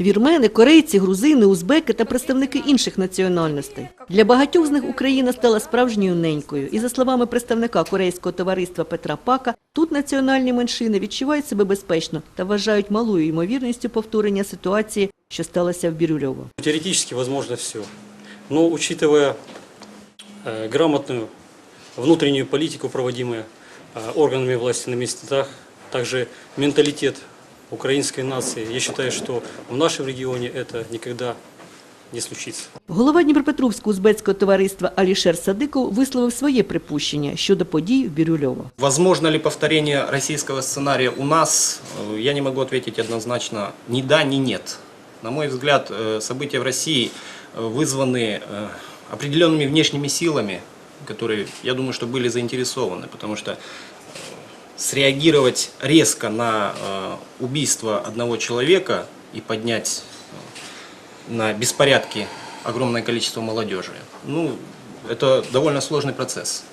Вірмени, корейці, грузини, узбеки та представники інших національностей. Для багатьох з них Україна стала справжньою ненькою. І за словами представника корейського товариства Петра Пака, тут національні меншини відчувають себе безпечно та вважають малою ймовірністю повторення ситуації, що сталося в Бірюльово. Теоретически возможно все. Но учитывая э, грамотную внутреннюю политику, проводимую э, органами власти на местах, также менталитет украинской нации, я считаю, что в нашем регионе это никогда не случится. Голова Дніпропетровського узбецького товариства Алішер Садиков висловив своє припущення щодо подій в Бірюльово. Возможно ли повторение российского сценария у нас? Э, Я не могу ответить однозначно ни да, ни нет. На мой взгляд, э, события в России э, вызваны э, определенными внешними силами, которые, я думаю, что были заинтересованы, потому что э, среагировать резко на э, убийство одного человека и поднять э, на беспорядки огромное количество молодежи, ну, это довольно сложный процесс.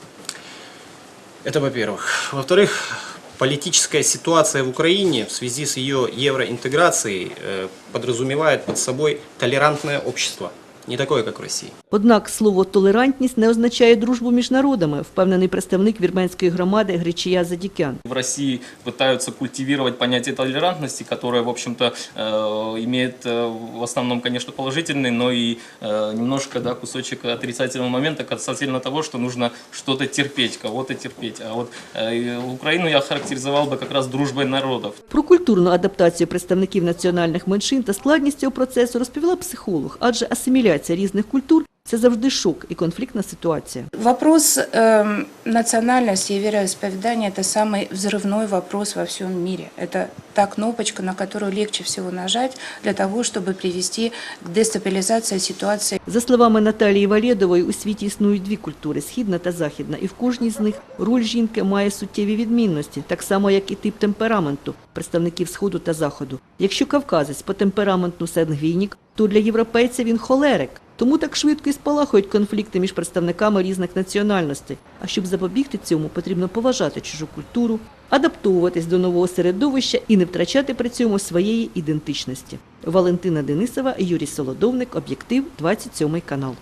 Это во-первых. Во-вторых, политическая ситуация в Украине в связи с ее евроинтеграцией э, подразумевает под собой толерантное общество, не такое, как в России. Однак слово толерантність не означає дружбу між народами, впевнений представник вірменської громади Гречія Задікян. В России пытаются культивировать понятие толерантности, которое, в общем-то, э, имеет э, в основном, конечно, положительный, но и э, немножко да, кусочек отрицательного момента касательно того, что нужно что-то терпеть, кого-то терпеть. А вот э, Украину я характеризовал бы как раз дружбой народов. Про культурну адаптацію представників національних меншин та складність цього процесу розповіла психолог, адже асиміляція різних культур це завжди шок і конфліктна ситуація. Вопрос эм, национальности и вероисповедания – это самый взрывной вопрос во всем мире. Это та кнопочка, на которую легче всего нажать для того, чтобы привести к дестабилизации ситуации. За словами Наталії Валєдової, у світі існують дві культури східна та західна, і в кожній з них роль жінки має суттєві відмінності, так само як і тип темпераменту представників сходу та заходу. Якщо кавказець по темпераменту сангвінік, то для європейця він холерик. Тому так швидко і спалахують конфлікти між представниками різних національностей. А щоб запобігти цьому, потрібно поважати чужу культуру, адаптовуватись до нового середовища і не втрачати при цьому своєї ідентичності. Валентина Денисова, Юрій Солодовник, Об'єктив, 27 канал.